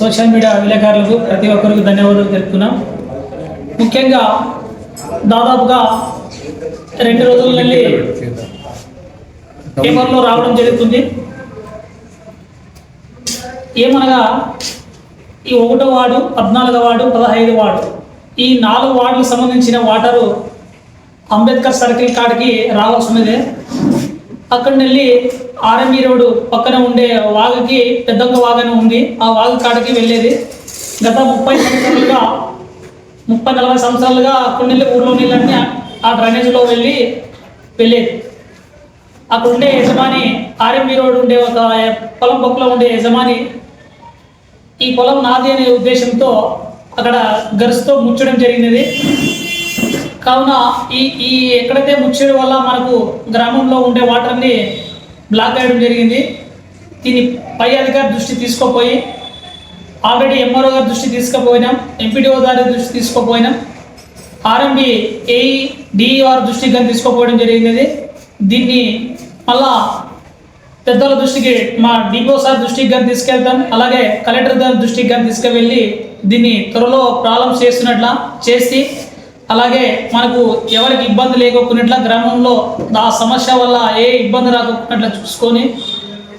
Social media విలేకరులకు ప్రతి ఒక్కరికి ధన్యవాదాలు తెలుపుతున్నాం. ముఖ్యంగా దాదాపుగా రెండు రోజుల నుండి పేపర్లో రావడం జరుగుతుంది. ఏమనగా ఈ ఒకటో వార్డు పద్నాలుగో వార్డు పదహైదు వార్డు ఈ నాలుగు వార్డులకు సంబంధించిన వాటరు అంబేద్కర్ సర్కిల్ కాడికి రావాల్సినదే అక్కడ వెళ్ళి ఆర్ఎంఈ రోడ్డు పక్కన ఉండే వాగుకి పెద్దంక వాగన ఉంది. ఆ వాగు కాడకి వెళ్ళేది. గత ముప్పై సంవత్సరాలుగా ముప్పై నలభై సంవత్సరాలుగా అక్కడి వెళ్ళి ఊర్లో నీళ్ళన్నీ ఆ డ్రైనేజ్లో వెళ్ళి వెళ్ళేది. అక్కడ ఉండే యజమాని ఆర్ఎంబి రోడ్ ఉండే ఒక పొలం పక్కలో ఉండే యజమాని ఈ పొలం నాది అనే ఉద్దేశంతో అక్కడ గరుసుతో ముచ్చడం జరిగినది. కావున ఈ ఈ ఎక్కడైతే ముచ్చడం వల్ల మనకు గ్రామంలో ఉండే వాటర్ని బ్లాక్ అయ్యడం జరిగింది దీన్ని పై అధికారి దృష్టి తీసుకోపోయి ఆల్రెడీ ఎంఆర్ఓ గారి దృష్టి తీసుకుపోయినాం ఎంపీడీఓ గారి దృష్టి తీసుకుపోయినాం ఆర్ఎంబి ఏఈ డిఈఆర్ దృష్టికి కానీ తీసుకుపోవడం జరిగినది. దీన్ని మళ్ళా పెద్దల దృష్టికి మా డిపో సార్ దృష్టికి కానీ తీసుకెళ్తాం అలాగే కలెక్టర్ గారి దృష్టికి కానీ తీసుకువెళ్ళి దీన్ని త్వరలో ప్రారంభం చేస్తున్నట్ల చేసి అలాగే మనకు ఎవరికి ఇబ్బంది లేకోకున్నట్ల గ్రామంలో ఆ సమస్య వల్ల ఏ ఇబ్బంది రాకోకున్నట్ల చూసుకొని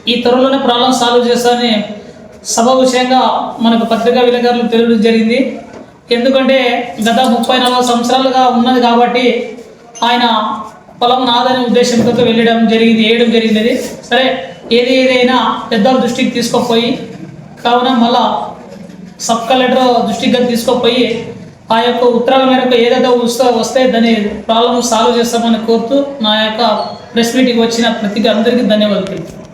ఈ త్వరలోనే ప్రాబ్లం సాల్వ్ చేస్తామని సభ విషయంగా మనకు పత్రికా విలేకరులు తెలియడం జరిగింది. ఎందుకంటే గత ముప్పై నలభై సంవత్సరాలుగా ఉన్నది కాబట్టి ఆయన పొలం నాదనే ఉద్దేశంతో వెళ్ళడం జరిగింది వేయడం జరిగింది సరే ఏది ఏదైనా పెద్దల దృష్టికి తీసుకుపోయి కావున మళ్ళా సబ్ కలెక్టర్ దృష్టికి కానీ తీసుకుపోయి ఆ యొక్క ఉత్తరాల మేరకు ఏదైతే వస్తా వస్తే దాని ప్రాబ్లమ్ సాల్వ్ చేస్తామని కోరుతూ నా యొక్క ప్రెస్ మీటింగ్ వచ్చిన ప్రతి అందరికీ ధన్యవాదాలు తెలుపుతాను